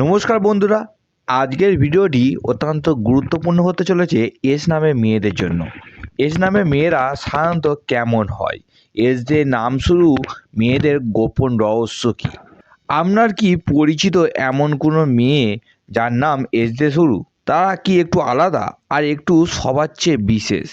নমস্কার বন্ধুরা, আজকের ভিডিওটি অত্যন্ত গুরুত্বপূর্ণ হতে চলেছে এস নামে মেয়েদের জন্য। এস নামে মেয়েরা সাধারণত কেমন হয়? এস যে নাম শুরু মেয়েদের গোপন রহস্য কী? আপনার কি পরিচিত এমন কোনো মেয়ে যার নাম এস দে শুরু? তারা কি একটু আলাদা আর একটু সবার চেয়ে বিশেষ?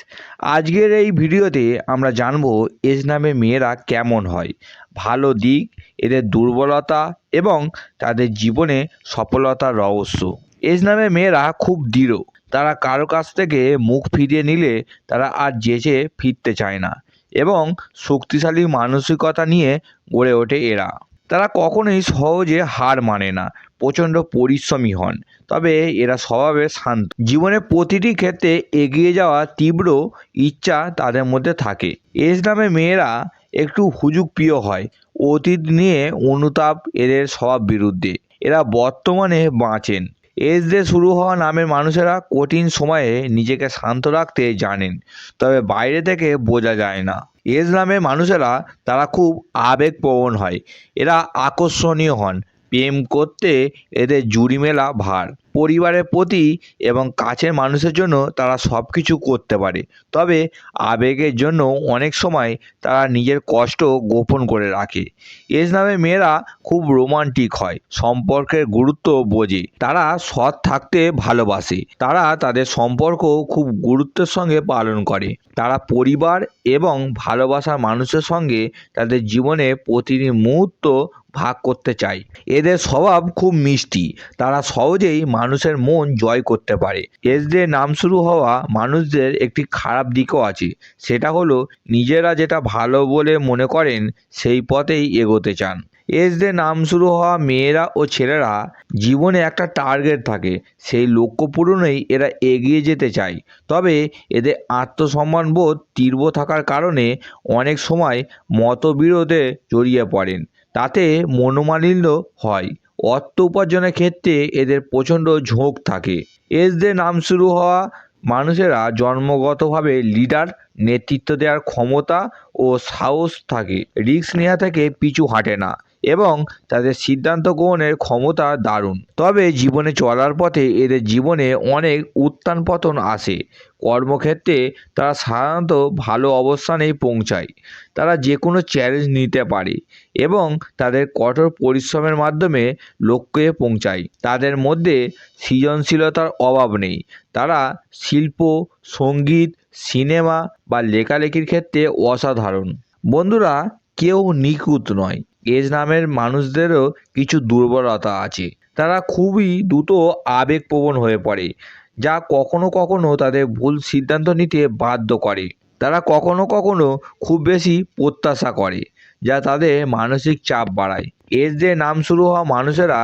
আজকের এই ভিডিওতে আমরা জানব এস নামে মেয়েরা কেমন হয়? ভালো দিক, এদের দুর্বলতা এবং তাদের জীবনে সফলতার রহস্য। এস নামে মেয়েরা খুব দৃঢ়। তারা কারও কাছ থেকে মুখ ফিরিয়ে নিলে তারা আর যেচে ফিরতে চায় না এবং শক্তিশালী মানসিকতা নিয়ে গড়ে ওঠে এরা। তারা কখনোই সহজে হার মানে না, প্রচণ্ড পরিশ্রমী হন। তবে এরা স্বভাবে শান্ত। জীবনের প্রতিটি ক্ষেত্রে এগিয়ে যাওয়া তীব্র ইচ্ছা তাদের মধ্যে থাকে। এস নামে মেয়েরা একটু হুজুক প্রিয় হয়। অতীত নিয়ে অনুতাপ এদের স্বভাব বিরুদ্ধে এরা বর্তমানে বাঁচেন। এস দিয়ে শুরু হওয়া নামের মানুষেরা কঠিন সময়ে নিজেকে শান্ত রাখতে জানেন, তবে বাইরে থেকে বোঝা যায় না। এস নামের মানুষেরা, তারা খুব আবেগপ্রবণ হয়। এরা আকর্ষণীয় হন। প্রেম করতে এদের জুড়ি মেলা ভার। পরিবারের প্রতি এবং কাছের মানুষের জন্য তারা সব কিছু করতে পারে। তবে আবেগের জন্য অনেক সময় তারা নিজের কষ্ট গোপন করে রাখে। এস নামে মেয়েরা খুব রোমান্টিক হয়, সম্পর্কের গুরুত্ব বোঝে। তারা সৎ থাকতে ভালোবাসে। তারা তাদের সম্পর্ক খুব গুরুত্বের সঙ্গে পালন করে। তারা পরিবার এবং ভালোবাসার মানুষের সঙ্গে তাদের জীবনে প্রতিটি মুহূর্ত ভাগ করতে চায়। এদের স্বভাব খুব মিষ্টি। তারা সহজেই মানুষের মন জয় করতে পারে। এস দিয়ে নাম শুরু হওয়া মানুষদের একটি খারাপ দিকও আছে। সেটা হলো, নিজেরা যেটা ভালো বলে মনে করেন, সেই পথেই এগোতে চান। এসদের নাম শুরু হওয়া মেয়েরা ও ছেলেরা জীবনে একটা টার্গেট থাকে, সেই লক্ষ্য পূরণেই এরা এগিয়ে যেতে চায়। তবে এদের আত্মসম্মানবোধ তীব্র থাকার কারণে অনেক সময় মতবিরোধে জড়িয়ে পড়েন। তাতে মনোমালিন্য হয়। অর্থ উপার্জনের ক্ষেত্রে এদের প্রচণ্ড ঝোঁক থাকে। এসদের নাম শুরু হওয়া মানুষেরা জন্মগতভাবে লিডার, নেতৃত্ব দেওয়ার ক্ষমতা ও সাহস থাকে। রিস্ক নেওয়া থেকে পিছু হাঁটে না। এবং তাদের সিদ্ধান্ত গ্রহণের ক্ষমতা দারুণ। তবে জীবনে চলার পথে এদের জীবনে অনেক উত্থান পতন আসে। কর্মক্ষেত্রে তারা সাধারণত ভালো অবস্থানেই পৌঁছায়। তারা যে কোনো চ্যালেঞ্জ নিতে পারে এবং তাদের কঠোর পরিশ্রমের মাধ্যমে লক্ষ্যে পৌঁছায়। তাদের মধ্যে সৃজনশীলতার অভাব নেই। তারা শিল্প, সংগীত, সিনেমা বা লেখালেখির ক্ষেত্রে অসাধারণ। বন্ধুরা, কেউ নিখুঁত নয়। এজ নামের মানুষদেরও কিছু দুর্বলতা আছে। তারা খুবই দ্রুত আবেগপ্রবণ হয়ে পড়ে, যা কখনো কখনো তাদের ভুল সিদ্ধান্ত নিতে বাধ্য করে। তারা কখনো কখনো খুব বেশি প্রত্যাশা করে, যা তাদের মানসিক চাপ বাড়ায়। এর যে নাম শুরু হওয়া মানুষেরা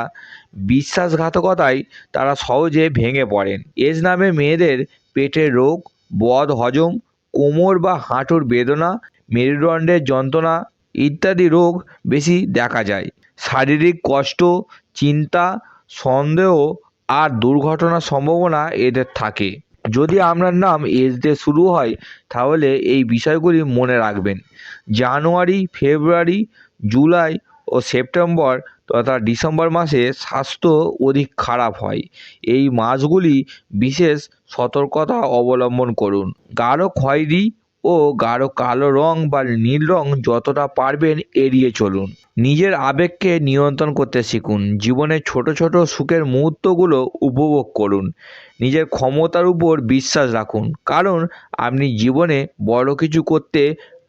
বিশ্বাসঘাতকতায় তারা সহজে ভেঙে পড়েন। এজ নামে মেয়েদের পেটের রোগ, বদ হজম, কোমর বা হাঁটুর বেদনা, মেরুদণ্ডের যন্ত্রণা ইত্যাদি রোগ বেশি দেখা যায়। শারীরিক কষ্ট, চিন্তা, সন্দেহ আর দুর্ঘটনার সম্ভাবনা এদের থাকে। যদি আপনার নাম এস দিয়ে শুরু হয়, তাহলে এই বিষয়গুলি মনে রাখবেন। জানুয়ারি, ফেব্রুয়ারি, জুলাই ও সেপ্টেম্বর তথা ডিসেম্বর মাসে স্বাস্থ্য অধিক খারাপ হয়। এই মাসগুলি বিশেষ সতর্কতা অবলম্বন করুন। গাঢ় খয়েরি ও গাঢ় কালো রং বা নীল রং যতটা পারবেন এড়িয়ে চলুন। নিজের আবেগকে নিয়ন্ত্রণ করতে শিখুন। জীবনের ছোট ছোট সুখের মুহূর্তগুলো উপভোগ করুন। নিজের ক্ষমতার উপর বিশ্বাস রাখুন। কারণ আপনি জীবনে বড় কিছু করতে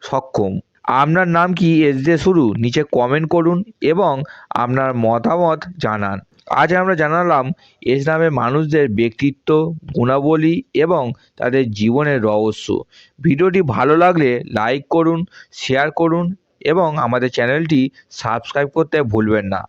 সক্ষম। আপনার নাম কি এস দিয়ে শুরু? নিচে কমেন্ট করুন এবং আপনার মতামত জানান। আজ আমরা জানালাম ইসলামে মানুষদের ব্যক্তিত্ব, গুণাবলী এবং তাদের জীবনের রহস্য। ভিডিওটি ভালো লাগলে লাইক করুন, শেয়ার করুন এবং আমাদের চ্যানেলটি সাবস্ক্রাইব করতে ভুলবেন না।